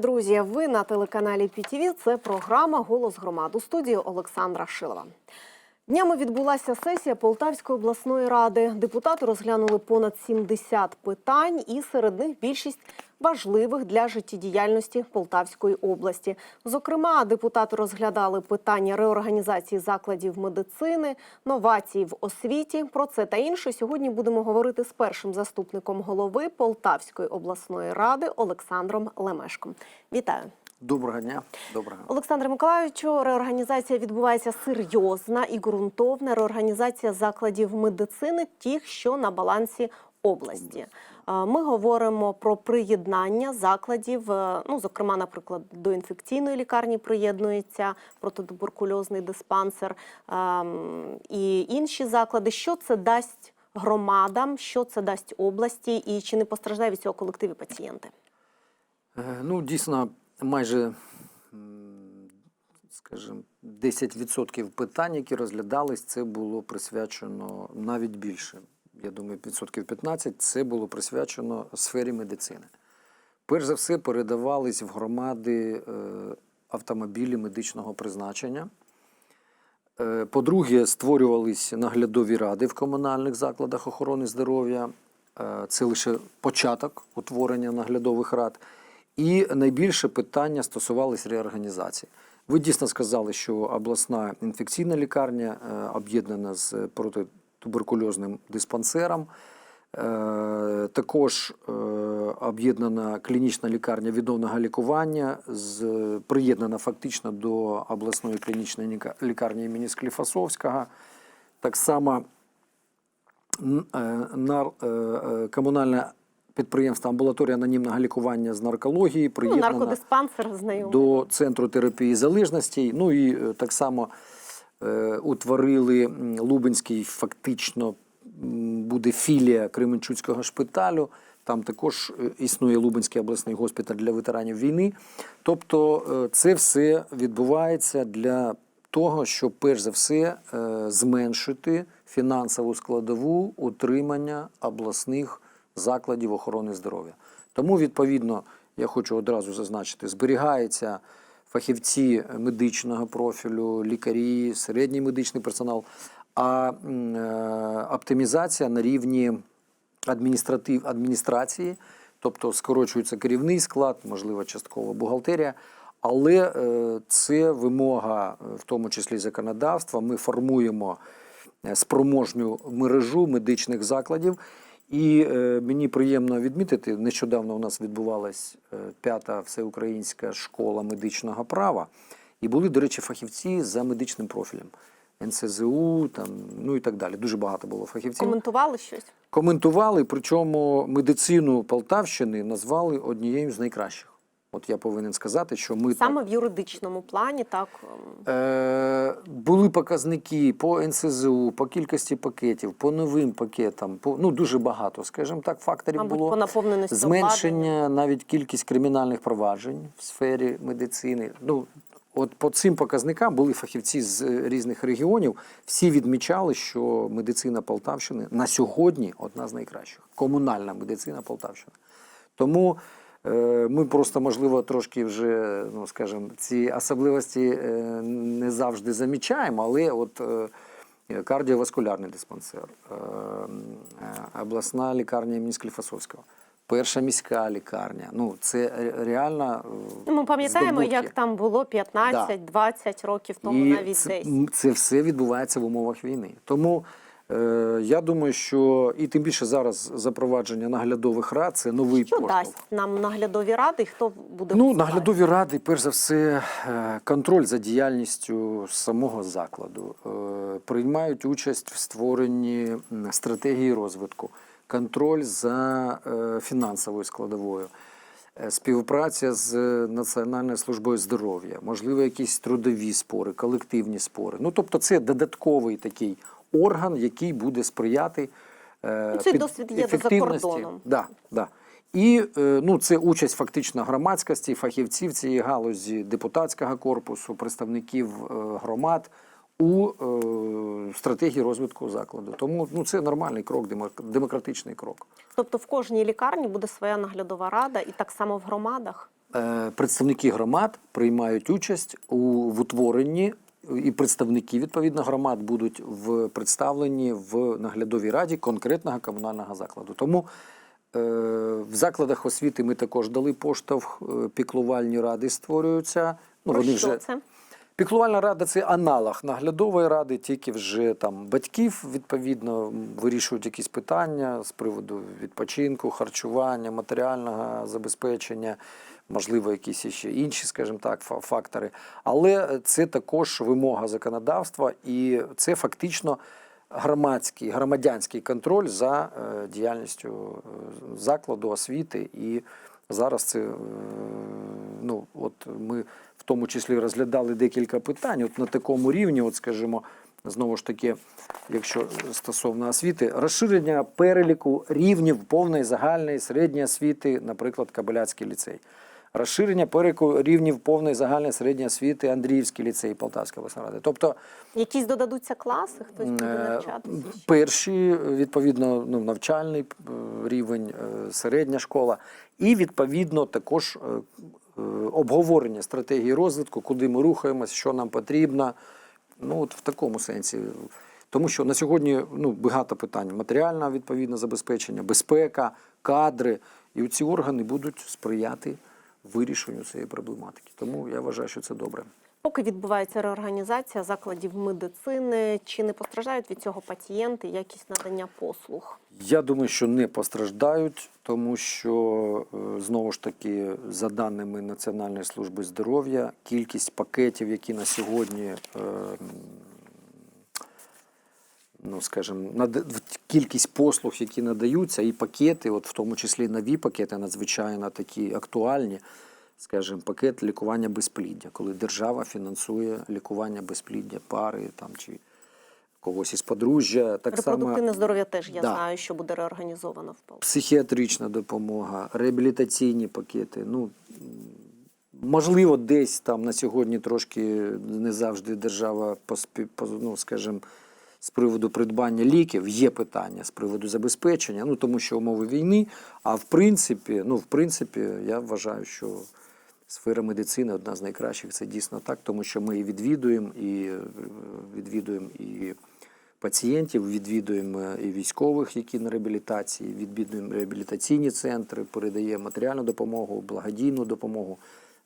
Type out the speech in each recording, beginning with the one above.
друзі! Ви на телеканалі ПІТІВІ. Це програма Голос громад у студії Олександра Шилова. Днями відбулася сесія Полтавської обласної ради. Депутати розглянули понад 70 питань, і серед них більшість важливих для життєдіяльності Полтавської області. Зокрема, депутати розглядали питання реорганізації закладів медицини, новацій в освіті. Про це та інше сьогодні будемо говорити з першим заступником голови Полтавської обласної ради Олександром Лемешком. Вітаю. Доброго дня. Доброго. Олександре Миколаївичу, реорганізація відбувається серйозна і ґрунтовна реорганізація закладів медицини, тих, що на балансі області. Ми говоримо про приєднання закладів, е, ну зокрема, наприклад, до інфекційної лікарні приєднується протитуберкульозний диспансер ем, і інші заклади. Що це дасть громадам, що це дасть області, і чи не постраждає від цього колективи пацієнти? Е, Ну, дійсно, майже, скажімо, 10% питань, які розглядались, це було присвячено навіть більше. Я думаю, відсотків 15 це було присвячено сфері медицини. Перш за все, передавались в громади е, автомобілі медичного призначення. Е, По-друге, створювались наглядові ради в комунальних закладах охорони здоров'я. Е, Це лише початок утворення наглядових рад. І найбільше питання стосувалися реорганізації. Ви дійсно сказали, що обласна інфекційна лікарня об'єднана з протитуберкульозним диспансером. Е, Також е, об'єднана клінічна лікарня відновного лікування, приєднана фактично до обласної клінічної лікарні імені Скліфасовського. Так само е, комунальне підприємство амбулаторія анонімного лікування з наркології Ну, приєднана наркодиспансер до центру терапії залежностей. Ну і так само утворили Лубенський, фактично буде філія Кременчуцького шпиталю. Там також е, існує Лубенський обласний госпіталь для ветеранів війни. Тобто е, це все відбувається для того, щоб перш за все е, зменшити фінансову складову утримання обласних закладів охорони здоров'я. Тому, відповідно, я хочу одразу зазначити, зберігається фахівці медичного профілю, лікарі, середній медичний персонал, а е, оптимізація на рівні адміністратив, адміністрації, тобто скорочується керівний склад, можливо, частково бухгалтерія. Але е, це вимога, в тому числі законодавства. Ми формуємо е, спроможню мережу медичних закладів. І е, мені приємно відмітити, нещодавно у нас відбувалась е, п'ята всеукраїнська школа медичного права, і були, до речі, фахівці за медичним профілем. НСЗУ, там, ну і так далі. Дуже багато було фахівців. Коментували щось? Коментували, причому медицину Полтавщини назвали однією з найкращих. От я повинен сказати, що ми так, Саме в юридичному плані, так Е, були показники по НСЗУ, по кількості пакетів, по новим пакетам, по ну дуже багато, скажімо так, факторів мабуть, було по наповненості обладнання. зменшення, навіть кількість кримінальних проваджень в сфері медицини. Ну от по цим показникам були фахівці з е, різних регіонів. Всі відмічали, що медицина Полтавщини на сьогодні одна з найкращих. Комунальна медицина Полтавщини. Тому ми просто, можливо, трошки вже, ну скажімо, ці особливості е, не завжди замічаємо, але от е, кардіоваскулярний диспансер, е, е, обласна лікарня імені Скліфасовського, перша міська лікарня. Ну, це реально. е, Ну, ми пам'ятаємо, здобутки. як там було 15-20 років тому, І навіть це, десь. це все відбувається в умовах війни. Тому е, я думаю, що і тим більше зараз запровадження наглядових рад це новий Що поштовх. дасть нам наглядові ради, і хто буде Ну, працювати? наглядові ради, перш за все, е, контроль за діяльністю самого закладу, Е, приймають участь в створенні стратегії розвитку, контроль за е, фінансовою складовою, е, співпраця з Національною службою здоров'я, можливо, якісь трудові спори, колективні спори. Ну, тобто, це додатковий такий орган, який буде сприяти. е, Ну, цей під досвід є за кордоном. Да, да. І е, ну, це участь фактично громадськості, фахівців цієї галузі, депутатського корпусу, представників е, громад у е, стратегії розвитку закладу. Тому ну, це нормальний крок, демок- демократичний крок. Тобто в кожній лікарні буде своя наглядова рада, і так само в громадах. е, представники громад приймають участь у в утворенні, і представники відповідно громад будуть в представлені в наглядовій раді конкретного комунального закладу. Тому е, в закладах освіти ми також дали поштовх, е, піклувальні ради створюються. Ну, Про вони що вже це? Піклувальна рада це аналог наглядової ради, тільки вже там батьків відповідно вирішують якісь питання з приводу відпочинку, харчування, матеріального забезпечення, можливо, якісь ще інші, скажімо так, фактори. Але це також вимога законодавства, і це фактично громадський, громадянський контроль за е, діяльністю е, закладу освіти. І зараз це е, ну, от ми в тому числі розглядали декілька питань. От на такому рівні, от скажімо, знову ж таки, якщо стосовно освіти, розширення переліку рівнів повної загальної середньої освіти, наприклад, Кабеляцький ліцей. Розширення переліку рівнів повної загальної середньої освіти Андріївський ліцей Полтавської обласної ради. Тобто Якісь додадуться класи, хтось буде Е, навчатися? Перші, відповідно, ну, навчальний е, рівень, е, середня школа, і відповідно також обговорення стратегії розвитку, куди ми рухаємось, що нам потрібно. Ну, от в такому сенсі. Тому що на сьогодні ну, багато питань: матеріальне відповідне забезпечення, безпека, кадри. І ці органи будуть сприяти вирішенню цієї проблематики. Тому я вважаю, що це добре. Поки відбувається реорганізація закладів медицини, чи не постраждають від цього пацієнти, якість надання послуг? Я думаю, що не постраждають, тому що е, знову ж таки, за даними Національної служби здоров'я, кількість пакетів, які на сьогодні, е, ну скажімо, над- кількість послуг, які надаються, і пакети, от в тому числі нові пакети, надзвичайно такі актуальні. Скажімо, пакет лікування безпліддя, коли держава фінансує лікування безпліддя пари там чи когось із подружжя. Так само Репродуктивне здоров'я теж я Да. знаю, що буде реорганізовано в Полтаві. психіатрична допомога, реабілітаційні пакети. Ну, можливо, десь там на сьогодні трошки не завжди держава поспі, по- ну, скажімо, з приводу придбання ліків є питання з приводу забезпечення, ну тому що умови війни. А в принципі, ну в принципі, я вважаю, що сфера медицини одна з найкращих. Це дійсно так, тому що ми відвідуємо, і е, відвідуємо і пацієнтів, відвідуємо і військових, які на реабілітації, відвідуємо реабілітаційні центри, передаємо матеріальну допомогу, благодійну допомогу.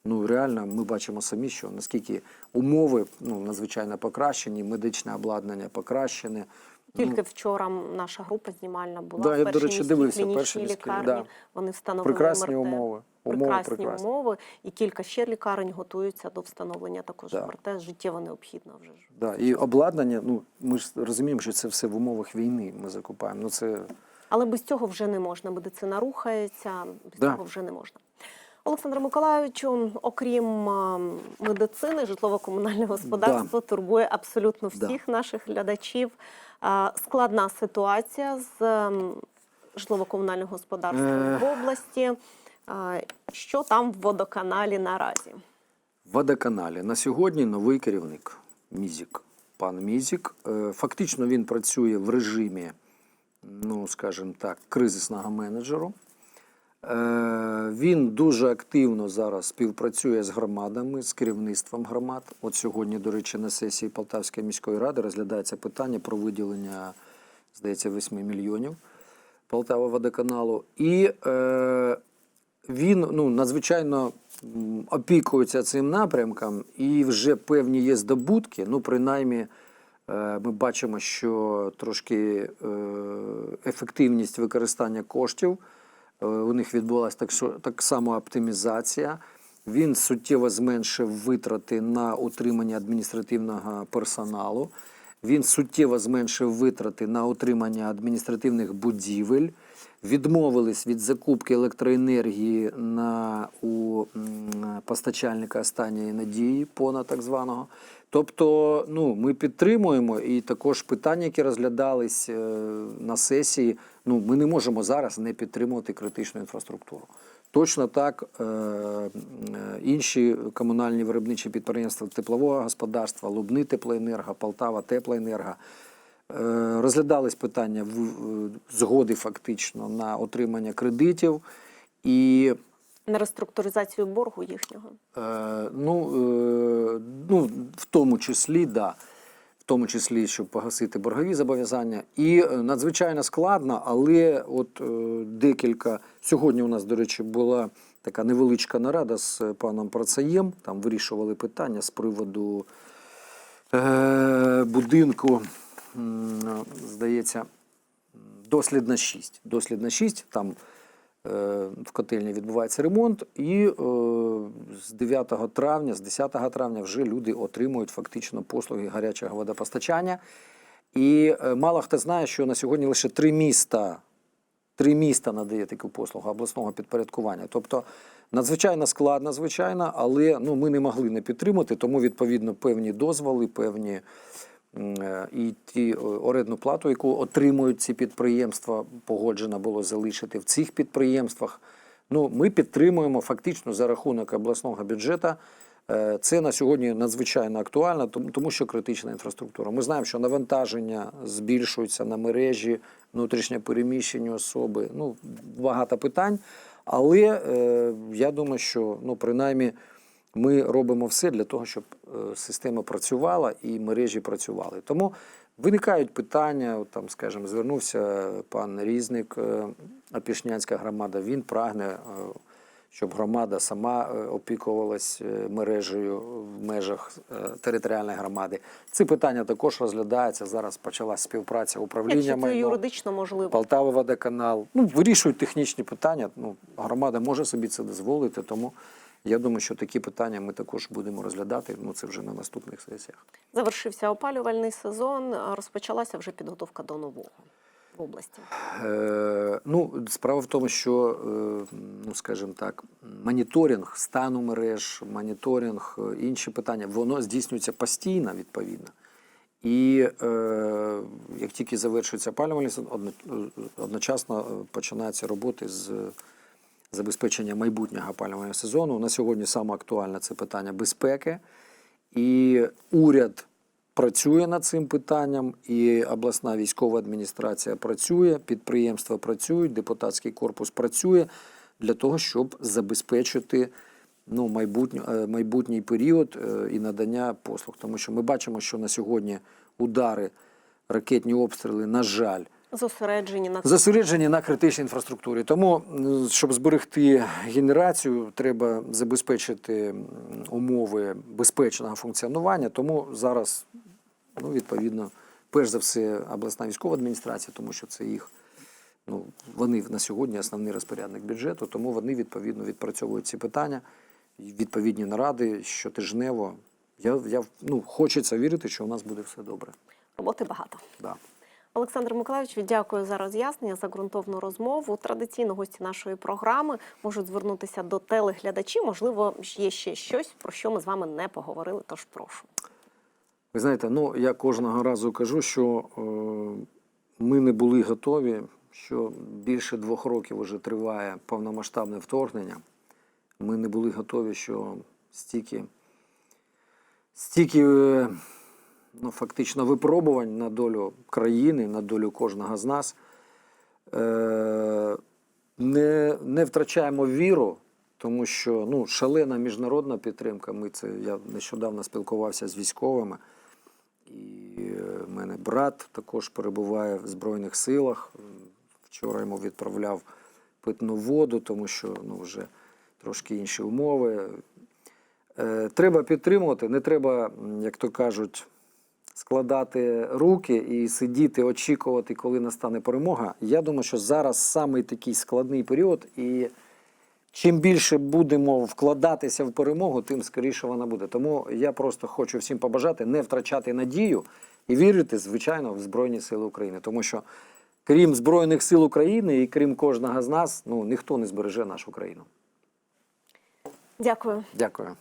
Ну реально, ми бачимо самі, що наскільки умови ну надзвичайно покращені, медичне обладнання покращене. Тільки вчора наша група знімальна була Да, в я, до речі, міській дивився, міській, лікарні. да. Вони встановили Прекрасні МРТ. умови. Умови Прекрасні прекрасні. умови, і кілька ще лікарень готуються до встановлення також Да. МРТ. Життєво необхідно вже ж. Да, і обладнання, ну ми ж розуміємо, що це все в умовах війни. Ми закупаємо. Ну це Але без цього вже не можна. Медицина рухається, без Да. цього вже не можна. Олександре Миколайовичу, окрім медицини, житлово-комунальне господарство турбує абсолютно Да. всіх наших глядачів. Складна ситуація з ем, житлово-комунальним господарством Е. в області. Що там в водоканалі наразі? В водоканалі на сьогодні новий керівник Мізік. Пан Мізік. Е, Фактично він працює в режимі, ну скажімо так, кризисного менеджеру. Е, Він дуже активно зараз співпрацює з громадами, з керівництвом громад. От сьогодні, до речі, на сесії Полтавської міської ради розглядається питання про виділення, здається, 8 мільйонів Полтава водоканалу. І е, він ну, надзвичайно опікується цим напрямком, і вже певні є здобутки. Ну, принаймні, е, ми бачимо, що трошки е, ефективність використання коштів. Е, У них відбулася так, що- так само оптимізація. Він суттєво зменшив витрати на утримання адміністративного персоналу. Він суттєво зменшив витрати на утримання адміністративних будівель. Відмовились від закупки електроенергії на у постачальника останньої надії, пона так званого. Тобто, ну ми підтримуємо і також питання, які розглядались е, на сесії. Ну ми не можемо зараз не підтримувати критичну інфраструктуру. Точно так е, е, інші комунальні виробничі підприємства теплового господарства, Лубни Теплоенерго, Полтава Теплоенерго. Розглядались питання в- згоди фактично на отримання кредитів. І На реструктуризацію боргу їхнього. Е, ну, е, ну, в тому числі, да. В тому числі, щоб погасити боргові зобов'язання. І е, надзвичайно складно, але от е, декілька. Сьогодні у нас, до речі, була така невеличка нарада з паном Працаєм. Там вирішували питання з приводу е, будинку, здається, дослідна 6. Дослідна 6, там в котельні відбувається ремонт, і е, з 9 травня, з 10 травня вже люди отримують фактично послуги гарячого водопостачання. І е, мало хто знає, що на сьогодні лише три міста, три міста надає таку послугу обласного підпорядкування. Тобто надзвичайно складно, звичайно, але ну, ми не могли не підтримати, тому відповідно певні дозволи, певні е, і ті е, орендну плату, яку отримують ці підприємства, погоджено було залишити в цих підприємствах. Ну, ми підтримуємо фактично за рахунок обласного бюджету. Е, Це на сьогодні надзвичайно актуально, тому що критична інфраструктура. Ми знаємо, що навантаження збільшується на мережі, внутрішнє переміщення особи. Ну, багато питань. Але е, я думаю, що ну, принаймні ми робимо все для того, щоб е, система працювала і мережі працювали. Тому виникають питання. От там, скажімо, звернувся пан Різник, е, Опішнянська громада. Він прагне, е, щоб громада сама опікувалась мережею в межах територіальної громади. Ці питання також розглядаються. Зараз почалась співпраця управління Якщо це юридично можливо. Полтава водоканал. Ну, вирішують технічні питання. Ну, громада може собі це дозволити, тому я думаю, що такі питання ми також будемо розглядати. Ну, це вже на наступних сесіях. Завершився опалювальний сезон, розпочалася вже підготовка до нового в області. Е, ну, справа в тому, що, е, ну, скажімо так, моніторинг стану мереж, моніторинг, е, інші питання, воно здійснюється постійно, відповідно. І е, як тільки завершується опалювальний сезон, одно- одночасно е, починаються роботи з забезпечення майбутнього опалювального сезону. На сьогодні саме актуальне це питання безпеки. І уряд працює над цим питанням, і обласна військова адміністрація працює, підприємства працюють, депутатський корпус працює для того, щоб забезпечити ну, майбутнє, е, майбутній період е, і надання послуг. Тому що ми бачимо, що на сьогодні удари, ракетні обстріли, на жаль, Зосереджені на зосереджені на критичній інфраструктурі. Тому, щоб зберегти генерацію, треба забезпечити умови безпечного функціонування. Тому зараз, ну, відповідно, перш за все, обласна військова адміністрація, тому що це їх. Ну, вони на сьогодні основний розпорядник бюджету, тому вони відповідно відпрацьовують ці питання, відповідні наради щотижнево. Я, я, ну, хочеться вірити, що у нас буде все добре. роботи багато. Да. Олександр Миколаївич, дякую за роз'яснення, за ґрунтовну розмову. Традиційно гості нашої програми можуть звернутися до телеглядачів. Можливо, є ще щось, про що ми з вами не поговорили. Тож прошу. Ви знаєте, ну я кожного разу кажу, що е, ми не були готові, що більше двох років вже триває повномасштабне вторгнення. Ми не були готові, що стільки, стільки е, ну, фактично випробувань на долю країни, на долю кожного з нас. Е, не, не втрачаємо віру, тому що ну, шалена міжнародна підтримка. Ми це, я нещодавно спілкувався з військовими. І е, в мене брат також перебуває в Збройних силах. Вчора йому відправляв питну воду, тому що ну, вже трошки інші умови. Е, Треба підтримувати, не треба, як то кажуть, складати руки і сидіти, очікувати, коли настане перемога. Я думаю, що зараз саме такий складний період, і чим більше будемо вкладатися в перемогу, тим скоріше вона буде. Тому я просто хочу всім побажати не втрачати надію і вірити, звичайно, в Збройні Сили України. Тому що крім Збройних сил України і крім кожного з нас, ну ніхто не збереже нашу країну. Дякую. Дякую.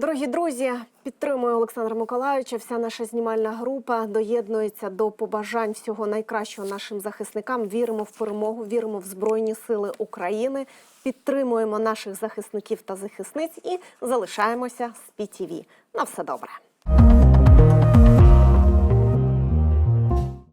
Дорогі друзі, підтримую Олександра Миколаївича. Вся наша знімальна група доєднується до побажань всього найкращого нашим захисникам. Віримо в перемогу, віримо в Збройні Сили України, підтримуємо наших захисників та захисниць і залишаємося з ПІТІВІ. На все добре.